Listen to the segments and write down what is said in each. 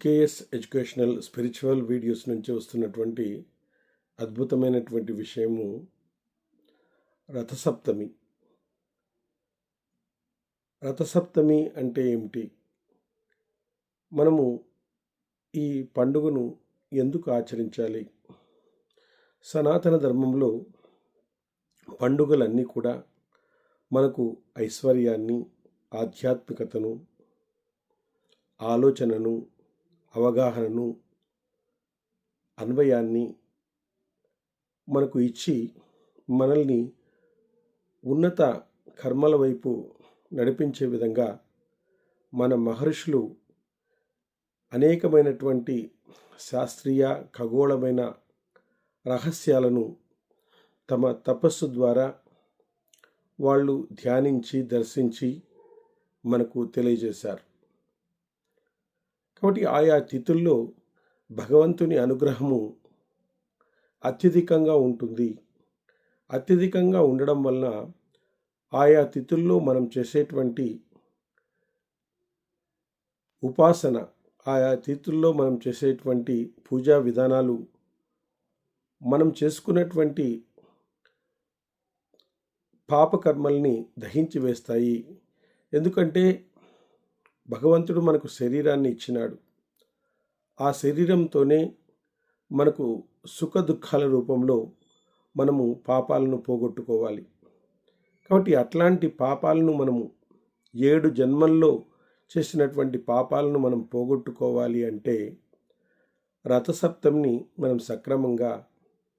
జికేఎస్ educational spiritual videos నుంచి వస్తున్నటువంటి అద్భుతమైనటువంటి విషయము రథసప్తమి. రథసప్తమి అంటే ఏమిటి? మనము ఈ పండుగను ఎందుకు ఆచరించాలి? సనాతన ధర్మంలో పండుగలన్నీ కూడా మనకు ఐశ్వర్యాన్ని ఆధ్యాత్మికతను ఆలోచనను అవగాహనను అన్వయాన్ని మనకు ఇచ్చి మనల్ని ఉన్నత కర్మల వైపు నడిపించే విధంగా మన మహర్షులు అనేకమైనటువంటి శాస్త్రీయ ఖగోళమైన రహస్యాలను తమ తపస్సు ద్వారా వాళ్ళు ధ్యానించి దర్శించి మనకు తెలియజేశారు. కాబట్టి ఆయా తిథుల్లో భగవంతుని అనుగ్రహము అత్యధికంగా ఉంటుంది. అత్యధికంగా ఉండడం వలన ఆయా తిథుల్లో మనం చేసేటువంటి ఉపాసన ఆయా తిథుల్లో మనం చేసేటువంటి పూజా విధానాలు మనం చేసుకున్నటువంటి పాపకర్మల్ని దహించి వేస్తాయి. ఎందుకంటే భగవంతుడు మనకు శరీరాన్ని ఇచ్చినాడు. ఆ శరీరంతోనే మనకు సుఖ దుఃఖాల రూపంలో మనము పాపాలను పోగొట్టుకోవాలి. కాబట్టి అట్లాంటి పాపాలను మనము ఏడు జన్మల్లో చేసినటువంటి పాపాలను మనం పోగొట్టుకోవాలి అంటే రథసప్తమిని మనం సక్రమంగా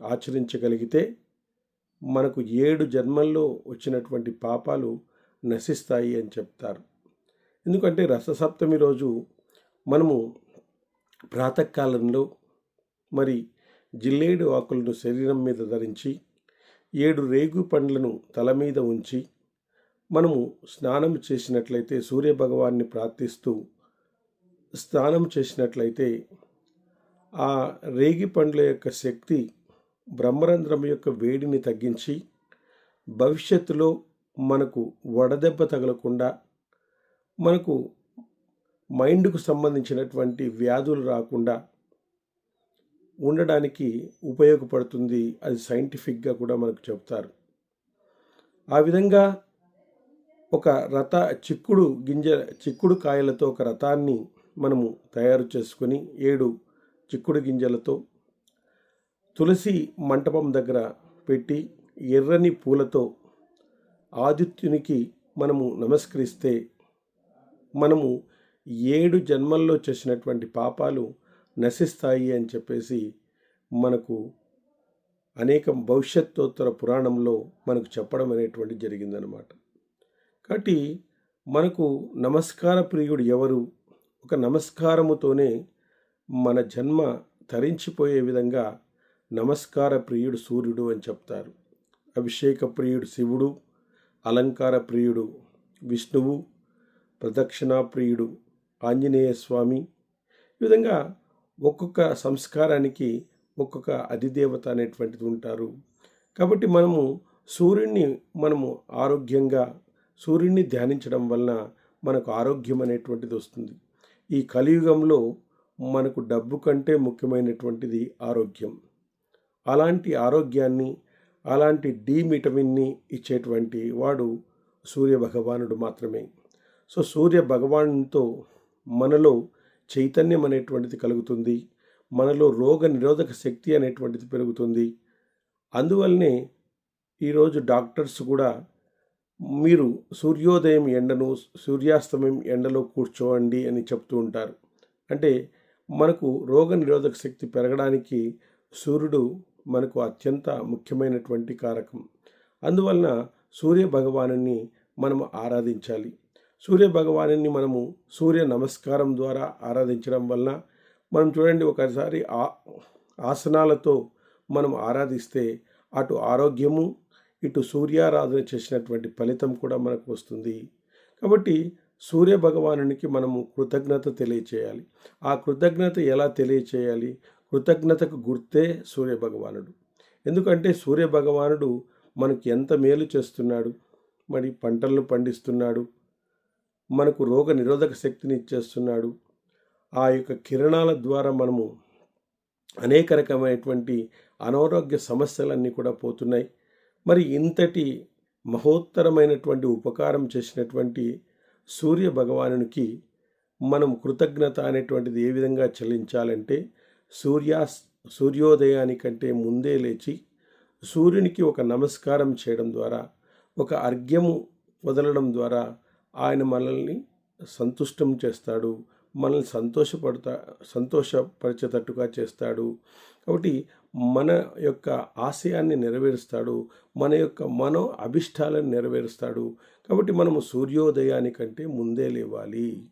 ఆచరించగలిగితే మనకు ఏడు జన్మల్లో వచ్చినటువంటి పాపాలు నశిస్తాయి అని చెప్తారు. ఎందుకంటే రససప్తమి రోజు మనము ప్రాతకాలంలో మరి జిల్లేడు ఆకులను శరీరం మీద ధరించి ఏడు రేగు పండ్లను తల మీద ఉంచి మనము స్నానం చేసినట్లయితే సూర్యభగవాన్ని ప్రార్థిస్తూ స్నానం చేసినట్లయితే ఆ రేగి పండ్ల యొక్క శక్తి బ్రహ్మరంధ్రం యొక్క వేడిని తగ్గించి భవిష్యత్తులో మనకు వడదెబ్బ తగలకుండా మనకు మైండ్కు సంబంధించినటువంటి వ్యాధులు రాకుండా ఉండడానికి ఉపయోగపడుతుంది అది సైంటిఫిక్గా కూడా మనకు చెప్తారు. ఆ విధంగా ఒక రథ చిక్కుడు గింజ చిక్కుడు కాయలతో ఒక రథాన్ని మనము తయారు చేసుకొని ఏడు చిక్కుడు గింజలతో తులసి మంటపం దగ్గర పెట్టి ఎర్రని పూలతో ఆదిత్యునికి మనము నమస్కరిస్తే మనము ఏడు జన్మల్లో చేసినటువంటి పాపాలు నశిస్తాయి అని చెప్పేసి మనకు అనేక భవిష్యత్తోత్తర పురాణంలో మనకు చెప్పడం అనేటువంటి జరిగిందనమాట కాబట్టి మనకు నమస్కార ప్రియుడు ఎవరు? ఒక నమస్కారముతోనే మన జన్మ తరించిపోయే విధంగా నమస్కార ప్రియుడు సూర్యుడు అని చెప్తారు. అభిషేక ప్రియుడు శివుడు అలంకార ప్రియుడు విష్ణువు ప్రదక్షిణా ప్రియుడు ఆంజనేయ స్వామి ఈ విధంగా ఒక్కొక్క సంస్కారానికి ఒక్కొక్క అధిదేవత అనేటువంటిది ఉంటారు. కాబట్టి మనము సూర్యుడిని మనము ఆరోగ్యంగా సూర్యుడిని ధ్యానించడం వలన మనకు ఆరోగ్యం అనేటువంటిది వస్తుంది. ఈ కలియుగంలో మనకు డబ్బు కంటే ముఖ్యమైనటువంటిది ఆరోగ్యం. అలాంటి ఆరోగ్యాన్ని అలాంటి డి విటమిన్ని ఇచ్చేటువంటి వాడు సూర్య భగవానుడు మాత్రమే. సో సూర్య భగవాన్తో మనలో చైతన్యం అనేటువంటిది కలుగుతుంది. మనలో రోగ నిరోధక శక్తి అనేటువంటిది పెరుగుతుంది. అందువల్లనే ఈరోజు డాక్టర్స్ కూడా మీరు సూర్యోదయం ఎండను సూర్యాస్తమయం ఎండలో కూర్చోండి అని చెప్తూ ఉంటారు. అంటే మనకు రోగ నిరోధక శక్తి పెరగడానికి సూర్యుడు మనకు అత్యంత ముఖ్యమైనటువంటి కారకం. అందువలన సూర్య భగవాను మనం ఆరాధించాలి. సూర్య భగవాను మనము సూర్య నమస్కారం ద్వారా ఆరాధించడం వలన మనం చూడండి ఒకసారి ఆ ఆసనాలతో మనం ఆరాధిస్తే అటు ఆరోగ్యము ఇటు సూర్యారాధన చేసినటువంటి ఫలితం కూడా మనకు వస్తుంది. కాబట్టి సూర్య భగవానునికి మనము కృతజ్ఞత తెలియచేయాలి. ఆ కృతజ్ఞత ఎలా తెలియచేయాలి? కృతజ్ఞతకు గుర్తే సూర్య భగవానుడు. ఎందుకంటే సూర్య భగవానుడు మనకి ఎంత మేలు చేస్తున్నాడు? మరి పంటలను పండిస్తున్నాడు మనకు రోగ నిరోధక శక్తిని ఇచ్చేస్తున్నాడు. ఆ యొక్క కిరణాల ద్వారా మనము అనేక రకమైనటువంటి అనారోగ్య సమస్యలన్నీ కూడా పోతున్నాయి. మరి ఇంతటి మహోత్తరమైనటువంటి ఉపకారం చేసినటువంటి సూర్య భగవానునికి మనం కృతజ్ఞత అనేటువంటిది ఏ విధంగా చెల్లించాలంటే సూర్యాస్ సూర్యోదయానికంటే ముందే లేచి సూర్యునికి ఒక నమస్కారం చేయడం ద్వారా ఒక అర్ఘ్యము వదలడం ద్వారా ఆయన మనల్ని సంతుష్టం చేస్తాడు మనల్ని సంతోషపడతా సంతోషపరిచేటట్టుగా చేస్తాడు. కాబట్టి మన యొక్క ఆశయాన్ని నెరవేరుస్తాడు మన యొక్క మనో అభిష్టాలను నెరవేరుస్తాడు. కాబట్టి మనము సూర్యోదయానికంటే ముందే లేవాలి.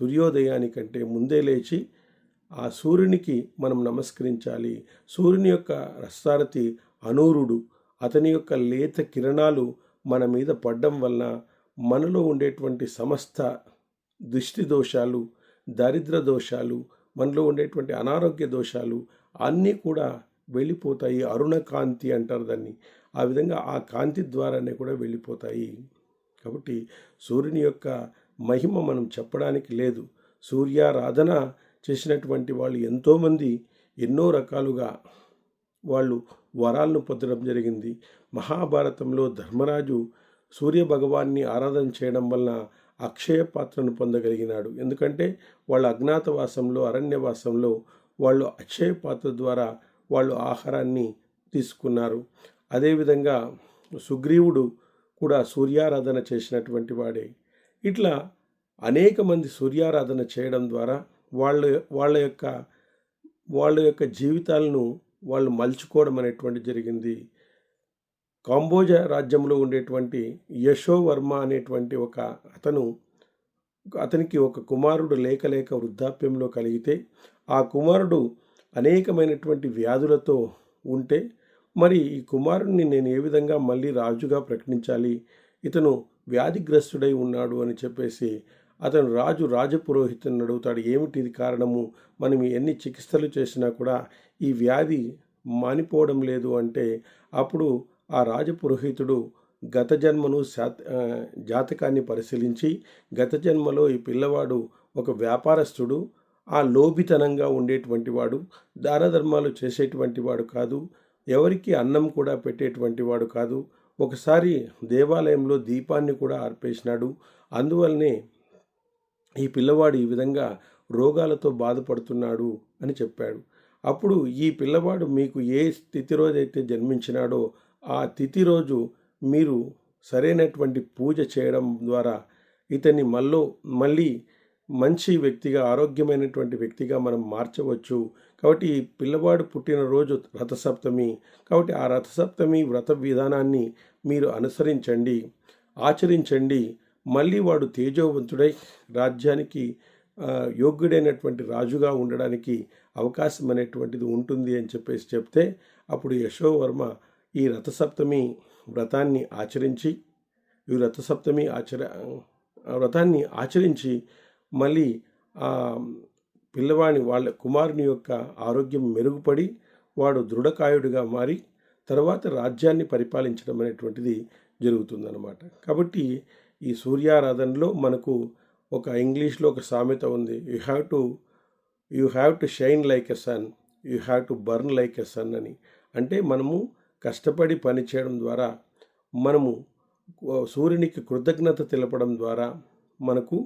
సూర్యోదయానికంటే ముందే లేచి ఆ సూర్యునికి మనం నమస్కరించాలి. సూర్యుని యొక్క రస్తారతి అనూరుడు అతని యొక్క లేత కిరణాలు మన మీద పడ్డం వలన మనలో ఉండేటువంటి సమస్త దృష్టి దోషాలు దారిద్ర దోషాలు మనలో ఉండేటువంటి అనారోగ్య దోషాలు అన్నీ కూడా వెళ్ళిపోతాయి. అరుణ కాంతి అంటారు దాన్ని. ఆ విధంగా ఆ కాంతి ద్వారానే కూడా వెళ్ళిపోతాయి. కాబట్టి సూర్యుని యొక్క మహిమ మనం చెప్పడానికి లేదు. సూర్యారాధన చేసినటువంటి వాళ్ళు ఎంతోమంది ఎన్నో రకాలుగా వాళ్ళు వరాలను పొందడం జరిగింది. మహాభారతంలో ధర్మరాజు సూర్య భగవాన్ని ఆరాధన చేయడం వలన అక్షయ పాత్రను పొందగలిగినాడు. ఎందుకంటే వాళ్ళ అజ్ఞాతవాసంలో అరణ్యవాసంలో వాళ్ళు అక్షయ పాత్ర ద్వారా వాళ్ళు ఆహారాన్ని తీసుకున్నారు. అదేవిధంగా సుగ్రీవుడు కూడా సూర్యారాధన చేసినటువంటి వాడే. ఇట్లా అనేక మంది సూర్యారాధన చేయడం ద్వారా వాళ్ళ వాళ్ళ యొక్క వాళ్ళ యొక్క జీవితాలను వాళ్ళు మలుచుకోవడం అనేటువంటి జరిగింది. కాంబోజ రాజ్యంలో ఉండేటువంటి యశోవర్మ అనేటువంటి ఒక అతను అతనికి ఒక కుమారుడు లేక లేక వృద్ధాప్యంలో కలిగితే ఆ కుమారుడు అనేకమైనటువంటి వ్యాధులతో ఉంటే మరి ఈ కుమారుడిని నేను ఏ విధంగా మళ్ళీ రాజుగా ప్రకటించాలి? ఇతను వ్యాధిగ్రస్తుడై ఉన్నాడు అని చెప్పేసి అతను రాజు రాజపురోహితుని అడుగుతాడు. ఏమిటి ఇది కారణము? మనం ఎన్ని చికిత్సలు చేసినా కూడా ఈ వ్యాధి మానిపోవడం లేదు అంటే అప్పుడు ఆ రాజపురోహితుడు గత జన్మను శాత జాతకాన్ని పరిశీలించి గత జన్మలో ఈ పిల్లవాడు ఒక వ్యాపారస్తుడు ఆ లోభితనంగా ఉండేటువంటి వాడు దాన ధర్మాలు చేసేటువంటి వాడు కాదు ఎవరికి అన్నం కూడా పెట్టేటువంటి వాడు కాదు ఒకసారి దేవాలయంలో దీపాన్ని కూడా ఆర్పేసినాడు అందువల్లనే ఈ పిల్లవాడు ఈ విధంగా రోగాలతో బాధపడుతున్నాడు అని చెప్పాడు. అప్పుడు ఈ పిల్లవాడు మీకు ఏ స్థితి రోజైతే జన్మించినాడో ఆ తిథి రోజు మీరు సరైనటువంటి పూజ చేయడం ద్వారా ఇతన్ని మళ్ళీ మళ్ళీ మంచి వ్యక్తిగా ఆరోగ్యమైనటువంటి వ్యక్తిగా మనం మార్చవచ్చు. కాబట్టి ఈ పిల్లవాడు పుట్టినరోజు రథసప్తమి. కాబట్టి ఆ రథసప్తమి వ్రత విధానాన్ని మీరు అనుసరించండి ఆచరించండి. మళ్ళీ వాడు తేజోవంతుడై రాజ్యానికి యోగ్యుడైనటువంటి రాజుగా ఉండడానికి అవకాశం అనేటువంటిది ఉంటుంది అని చెప్పేసి చెప్తే అప్పుడు యశోవర్మ ఈ రథసప్తమి వ్రతాన్ని ఆచరించి ఈ రథసప్తమి ఆచర వ్రతాన్ని ఆచరించి మళ్ళీ ఆ పిల్లవాడిని వాళ్ళ కుమారుని యొక్క ఆరోగ్యం మెరుగుపడి వాడు దృఢకాయుడిగా మారి తర్వాత రాజ్యాన్ని పరిపాలించడం అనేటువంటిది జరుగుతుందన్నమాట. కాబట్టి ఈ సూర్యారాధనలో మనకు ఒక ఇంగ్లీష్లో ఒక సామెత ఉంది. You have to you have to shine like a sun you have to burn like a sun అని. అంటే మనము కష్టపడి పనిచేయడం ద్వారా మనము సూర్యునికి కృతజ్ఞత తెలపడం ద్వారా మనకు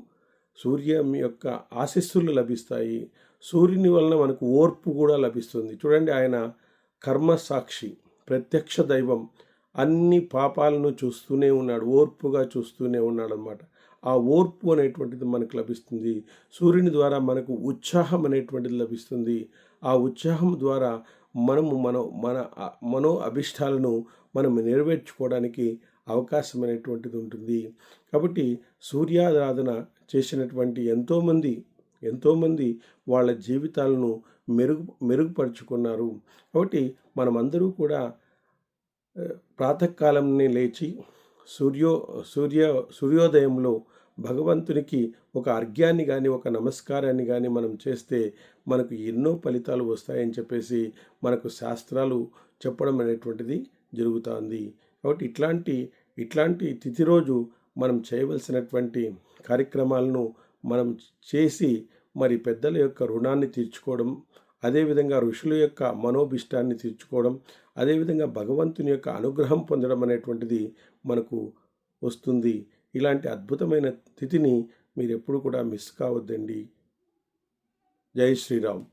సూర్యం యొక్క ఆశస్సులు లభిస్తాయి. సూర్యుని వలన మనకు ఓర్పు కూడా లభిస్తుంది. చూడండి ఆయన కర్మ సాక్షి ప్రత్యక్ష దైవం. అన్ని పాపాలను చూస్తూనే ఉన్నాడు ఓర్పుగా చూస్తూనే ఉన్నాడు అనమాట ఆ ఓర్పు అనేటువంటిది మనకు లభిస్తుంది. సూర్యుని ద్వారా మనకు ఉత్సాహం అనేటువంటిది లభిస్తుంది. ఆ ఉత్సాహం ద్వారా మనము మన మన మనో అభిష్టాలను మనం నెరవేర్చుకోవడానికి అవకాశం అనేటువంటిది ఉంటుంది. కాబట్టి సూర్యారాధన చేసినటువంటి ఎంతోమంది ఎంతోమంది వాళ్ళ జీవితాలను మెరుగు మెరుగుపరుచుకున్నారు. కాబట్టి మనమందరూ కూడా ప్రాతకాలంని లేచి సూర్యో సూర్య సూర్యోదయంలో భగవంతునికి ఒక అర్ఘ్యాన్ని కానీ ఒక నమస్కారాన్ని కానీ మనం చేస్తే మనకు ఎన్నో ఫలితాలు వస్తాయని చెప్పేసి మనకు శాస్త్రాలు చెప్పడం అనేటువంటిది జరుగుతుంది. కాబట్టి ఇట్లాంటి ఇట్లాంటి తిథి రోజు మనం చేయవలసినటువంటి కార్యక్రమాలను మనం చేసి మరి పెద్దల యొక్క రుణాన్ని తీర్చుకోవడం అదేవిధంగా ఋషుల యొక్క మనోభిష్టాన్ని తీర్చుకోవడం అదేవిధంగా భగవంతుని యొక్క అనుగ్రహం పొందడం అనేటువంటిది మనకు వస్తుంది. ఇలాంటి అద్భుతమైన తిథిని మీరు ఎప్పుడు కూడా మిస్ కావద్దండి. జై శ్రీరామ్.